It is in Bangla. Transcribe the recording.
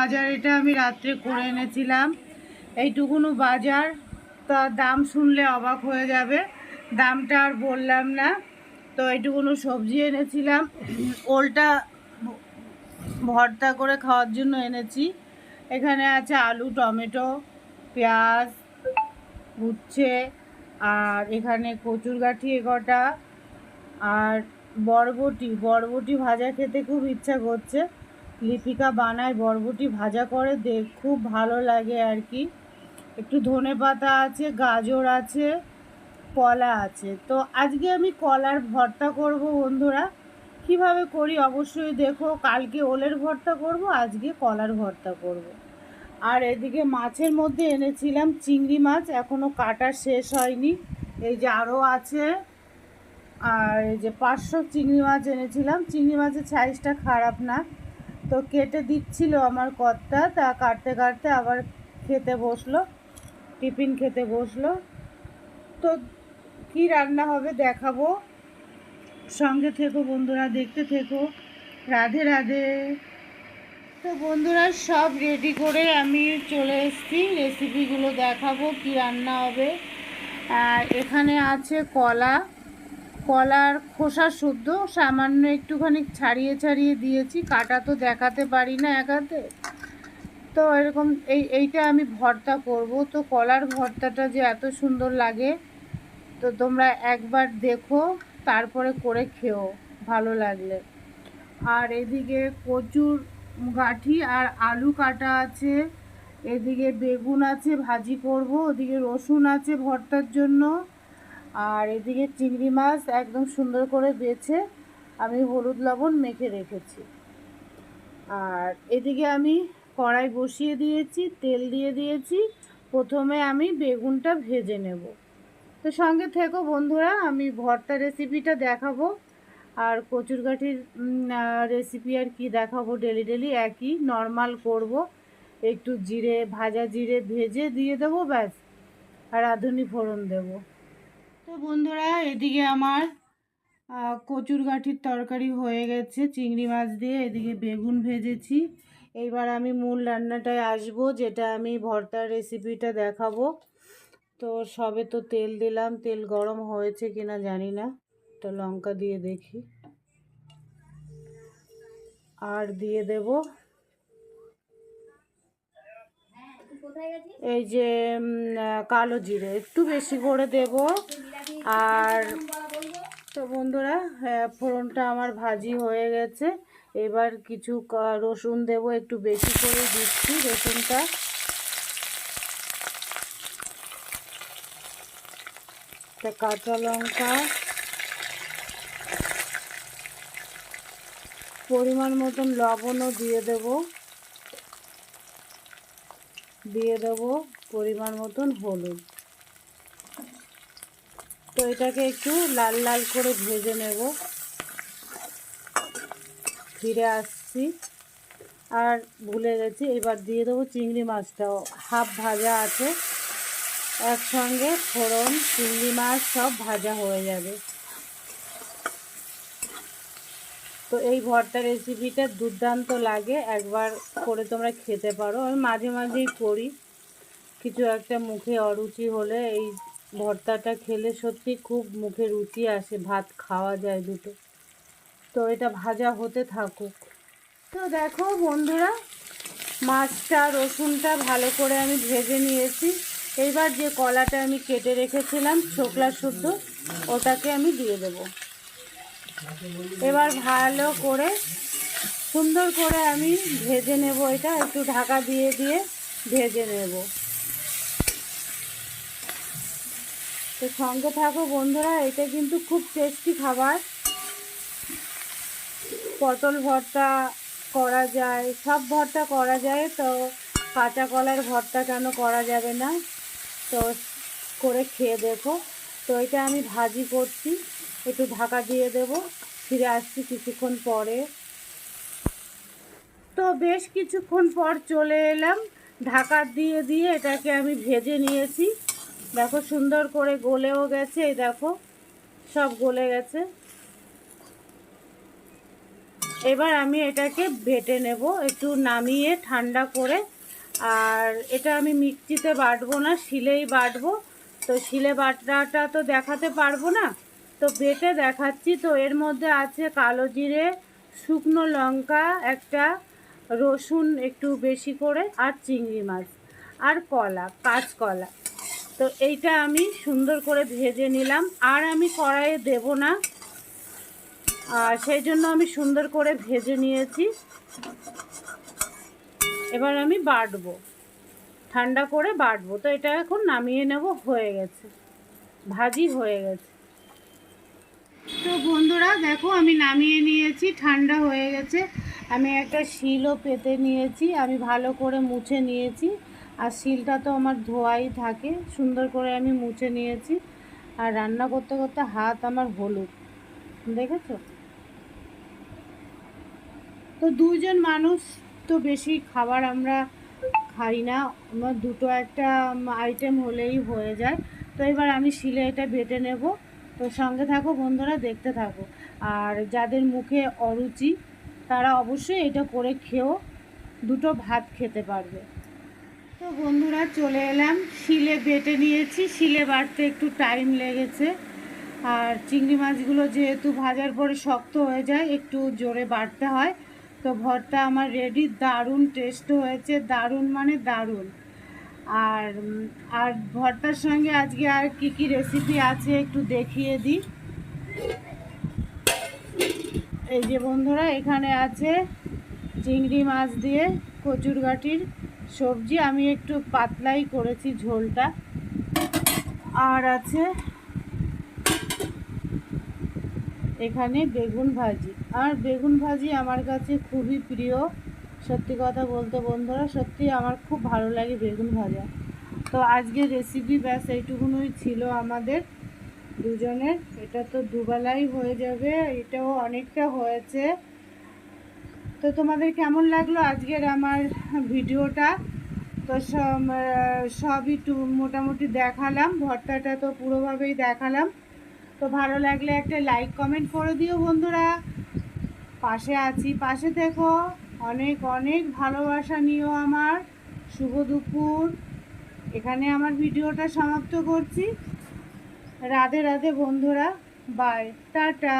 বাজার এটা আমি রাত্রে করে এনেছিলাম। এইটুকুনো বাজার, তা দাম শুনলে অবাক হয়ে যাবে। দামটা আর বললাম না, তো এইটুকুনো সবজি এনেছিলাম। ওলটা ভর্তা করে খাওয়ার জন্য এনেছি। এখানে আছে আলু, টমেটো, পেঁয়াজ, উচ্ছে, আর এখানে কচুর গাঠি এগোটা আর বরবটি। বরবটি ভাজা খেতে খুব ইচ্ছা করছে। লিপিকা বানায়, বরবটি ভাজা করে দেখ খুব ভালো লাগে আর কি। একটু ধনে পাতা আছে, গাজর আছে, কলা আছে। তো আজকে আমি কলার ভর্তা করব বন্ধুরা। কীভাবে করি অবশ্যই দেখো, কালকে ওলের ভর্তা করব, আজকে কলার ভর্তা করব। আর এদিকে মাছের মধ্যে এনেছিলাম চিংড়ি মাছ এখনও কাটা শেষ হয়নি। এই যে আরও আছে, আর এই যে পাঁচশো চিংড়ি মাছ এনেছিলাম। চিংড়ি মাছের সাইজটা খারাপ না। তো কেটে দিচ্ছিল আমার কর্তা তা কাটতে কাটতে আবার খেতে বসল, টিফিন খেতে বসল। তো কি রান্না হবে দেখাবো। সঙ্গে থেকো বন্ধুরা, দেখতে থেকো। রাধে রাধে। তো বন্ধুরা, সব রেডি করে আমি চলে এসেছি। রেসিপিগুলো দেখাবো, কি রান্না হবে। আর এখানে আছে কলা। কলার খোসা শুদ্ধ, সামান্য একটুখানি ছাড়িয়ে ছাড়িয়ে দিয়েছি, কাটা তো দেখাতে পারি না একাতে তো এরকম এই, এইটা আমি ভর্তা করব। তো কলার ভর্তাটা যে এত সুন্দর লাগে, তো তোমরা একবার দেখো, তারপরে করে খেও, ভালো লাগলে। আর এদিকে কচুর গাঠি আর আলু কাটা আছে, এদিকে বেগুন আছে, ভাজি করব, ওদিকে রসুন আছে ভর্তার জন্য। আর এদিকে চিংড়ি মাছ একদম সুন্দর করে বেছে আমি হলুদ লবণ মেখে রেখেছি। আর এদিকে আমি কড়াই বসিয়ে দিয়েছি, তেল দিয়ে দিয়েছি। প্রথমে আমি বেগুনটা ভেজে নেব। তো সঙ্গে থেকো বন্ধুরা, আমি ভর্তা রেসিপিটা দেখাবো। আর কচুরগাঠির রেসিপি আর কি দেখাবো ডেলি ডেলি, একই নর্মাল করব। একটু জিরে, ভাজা জিরে ভেজে দিয়ে দেবো ব্যাস। আর রাঁধুনি ফোড়ন দেবো। তো বন্ধুরা, এদিকে আমার কচুর গাঠির তরকারি হয়ে গেছে, চিংড়ি মাছ দিয়ে এদিকে বেগুন ভেজেছি। এইবার আমি মূল রান্নাটায় আসব, যেটা আমি ভর্তার রেসিপিটা দেখাবো। তো সবে তো তেল দিলাম, তেল গরম হয়েছে কিনা জানি না তো লঙ্কা দিয়ে দেখি। আর দিয়ে দেব এই যে কালো জিরে, একটু বেশি করে দেব। আর তো বন্ধুরা হ্যাঁ ফোড়নটা আমার ভাজি হয়ে গেছে। এবার কিছু রসুন দেব, একটু বেশি করে দিচ্ছি রসুনটা। কাঁচা লঙ্কা। পরিমাণ মতন লবণও দিয়ে দেব। দিয়ে দেব পরিমাণ মতন হলুদ। তো এটাকে একটু লাল লাল করে ভেজে নেব। ফিরে আসছি। আর ভুলে গেছি, এবার দিয়ে দেবো চিংড়ি মাছটাও। হাফ ভাজা আছে। একসঙ্গে ফোড়ন, চিংড়ি মাছ সব ভাজা হয়ে যাবে। তো এই ভর্তা রেসিপিটা দুর্দান্ত লাগে। একবার করে তোমরা খেতে পারো। আমি মাঝে মাঝেই করি। কিছু একটা মুখে অরুচি হলে এই ভর্তাটা খেলে সত্যি খুব মুখে রুচি আসে, ভাত খাওয়া যায় দুটো। তো এটা ভাজা হতে থাকুক। তো দেখো বন্ধুরা, মাছটা, রসুনটা ভালো করে আমি ভেজে নিয়েছি। এইবার যে কলাটা আমি কেটে রেখেছিলাম, ছোকলা শুদ্ধ, ওটাকে আমি দিয়ে দেব। এবার ভালো করে, সুন্দর করে আমি ভেজে নেব এটা, একটু ঢাকা দিয়ে দিয়ে ভেজে নেব। তো সঙ্গে থাকো বন্ধুরা, এটা কিন্তু খুব টেস্টি খাবার। পটল ভর্তা করা যায়, সব ভর্তা করা যায়, তো কাঁচা কলার ভর্তা কেন করা যাবে না? তো করে খেয়ে দেখো। তো এটা আমি ভাজি করছি, একটু ঢাকা দিয়ে দেব, ফিরে আসছি কিছুক্ষণ পরে। তো বেশ কিছুক্ষণ পর চলে এলাম, ঢাকা দিয়ে দিয়ে এটাকে আমি ভেজে নিয়েছি। দেখো সুন্দর করে গলেও গেছে, এই দেখো, সব গলে গেছে। এবার আমি এটাকে বেটে নেব, একটু নামিয়ে ঠান্ডা করে। আর এটা আমি মিক্সিতে বাটবো না, শিলেই বাটবো। তো শিলে বাটাটা তো দেখাতে পারব না। তো বেটে দেখাচ্ছি, তো এর মধ্যে আছে কালো জিরে, শুকনো লঙ্কা, একটা রসুন একটু বেশি করে, আর চিংড়ি মাছ, আর কলা, কাঁচকলা। তো এইটা আমি সুন্দর করে ভেজে নিলাম। আর আমি কড়াইয়ে দেব না। আর সেই জন্য আমি সুন্দর করে ভেজে নিয়েছি। এবার আমি বাটবো। ঠান্ডা করে বাটবো। তো এটা এখন নামিয়ে নেব, হয়ে গেছে। ভাজি হয়ে গেছে। তো বন্ধুরা, দেখো আমি নামিয়ে নিয়েছি। ঠান্ডা হয়ে গেছে। আমি একটা শিলও পেতে নিয়েছি। আমি ভালো করে মুছে নিয়েছি। আর শিলটা তো আমার ধোয়াই থাকে। সুন্দর করে আমি মুছে নিয়েছি। আর রান্না করতে করতে হাত আমার হলুদ। দেখেছ? তো দুজন মানুষ তো বেশি খাবার আমরা খাই না। আমার দুটো একটা আইটেম হলেই হয়ে যায়। তো এবার আমি শিলে এটা বেটে নেব। তো সঙ্গে থাকো বন্ধুরা, দেখতে থাকো। আর যাদের মুখে অরুচি, তারা অবশ্যই এটা করে খেয়েও দুটো ভাত খেতে পারবে। তো বন্ধুরা চলে এলাম। শিলে বেটে নিয়েছি। শিলে বাড়তে একটু টাইম লেগেছে। আর চিংড়ি মাছগুলো যেহেতু ভাজার পরে শক্ত হয়ে যায়, একটু জোরে বাড়তে হয়। তো ভরটা আমার রেডি দারুণ টেস্ট হয়েছে। দারুণ মানে দারুণ। আর আর ভর্তার সঙ্গে আজকে আর কি কি রেসিপি আছে একটু দেখিয়ে দিই। এই যে বন্ধুরা, এখানে আছে চিংড়ি মাছ দিয়ে কচুরগাটির সবজি আমি একটু পাতলাই করেছি ঝোলটা। আর আছে এখানে বেগুন ভাজি। আর বেগুন ভাজি আমার কাছে খুবই প্রিয়। সত্যি কথা বলতে বন্ধুরা, সত্যি আমার খুব ভালো লাগে বেগুন ভাজা। তো আজকে রেসিপি ব্যাস এইটুকুনই ছিল আমাদের দুজনের। এটা তো দুবেলাই হয়ে যাবে, এটাও অনেকটা হয়েছে। তো তোমাদের কেমন লাগল আজকের আমার ভিডিওটা? তো সবই মোটামুটি দেখালাম, ভর্তাটা তো পুরোভাবেই দেখালাম। তো ভালো লাগলে একটা লাইক কমেন্ট করে দিও বন্ধুরা। পাশে আছি, পাশে দেখো, অনেক অনেক ভালোবাসা নিও আমার। শুভ দুপুর। এখানে আমার ভিডিওটা সমাপ্ত করছি। রাধে রাধে বন্ধুরা। Bye tata.